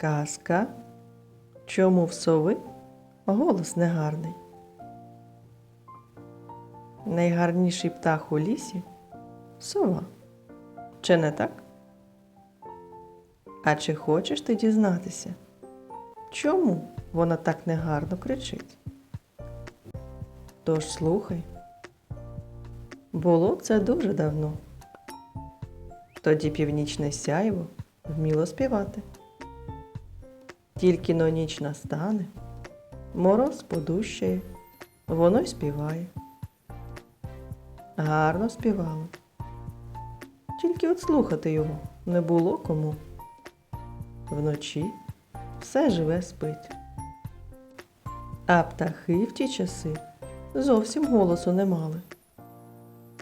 Казка. Чому в сови голос негарний? Найгарніший птах у лісі сова. Чи не так? А чи хочеш ти дізнатися, чому вона так негарно кричить? Тож слухай. Було це дуже давно. Тоді північне сяйво вміло співати. Тільки но ніч настане, мороз подущає, воно й співає. Гарно співало. Тільки от слухати його не було кому. Вночі все живе спить. А птахи в ті часи зовсім голосу не мали.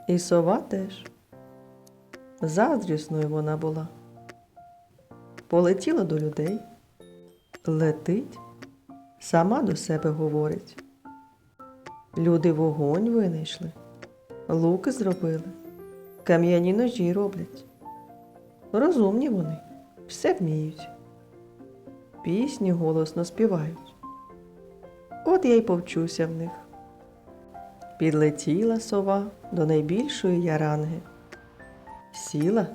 І сова теж. Заздрісною вона була. Полетіла до людей, летить, сама до себе говорить. Люди вогонь винайшли, луки зробили, кам'яні ножі роблять. Розумні вони, все вміють. Пісні голосно співають. От я й повчуся в них. Підлетіла сова до найбільшої яранги. Сіла,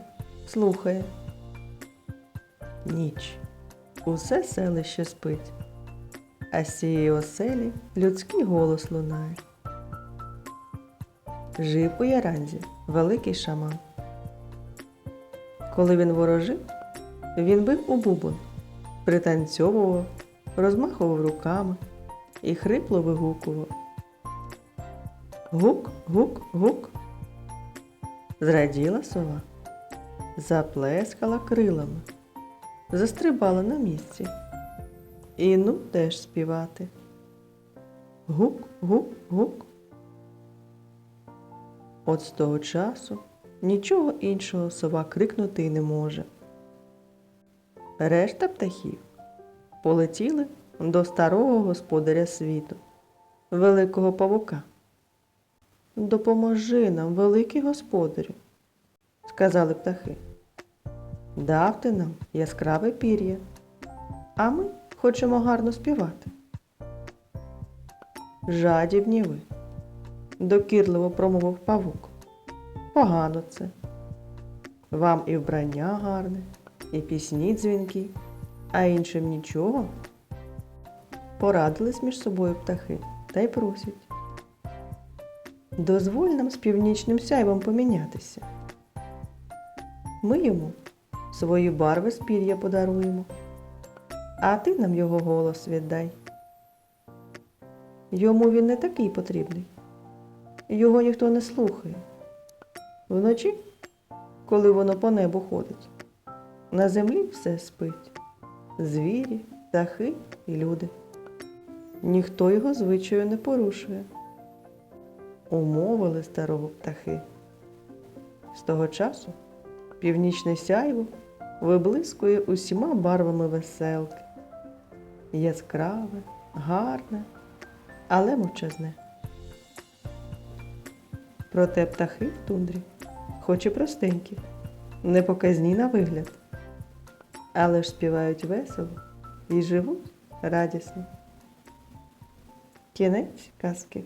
слухає. Ніч. Усе селище спить, а з цієї оселі людський голос лунає. Жив у яранзі великий шаман. Коли він ворожив, він бив у бубон, пританцьовував, розмахував руками і хрипло вигукував. Гук, гук, гук. Зраділа сова, заплескала крилами, застрибала на місці. І ну теж співати. Гук, гук, гук. От з того часу нічого іншого сова крикнути й не може. Решта птахів полетіли до старого господаря світу, великого павука. Допоможи нам, великий господарю, сказали птахи. Давте нам яскраве пір'я, а ми хочемо гарно співати. Жадібні ви, докірливо промовив павук. Погано це. Вам і вбрання гарне, і пісні дзвінки, а іншим нічого. Порадились між собою птахи та й просять. Дозволь нам з північним сяйвом помінятися. Ми йому свої барви з пір'я подаруємо, а ти нам його голос віддай. Йому він не такий потрібний. Його ніхто не слухає. Вночі, коли воно по небу ходить, на землі все спить. Звірі, птахи і люди. Ніхто його звичаю не порушує умовили старого птахи. З того часу північне сяйво виблискує усіма барвами веселки. Яскраве, гарне, але мовчазне. Проте птахи в тундрі, хоч і простенькі, не показні на вигляд, але ж співають весело і живуть радісно. Кінець казки.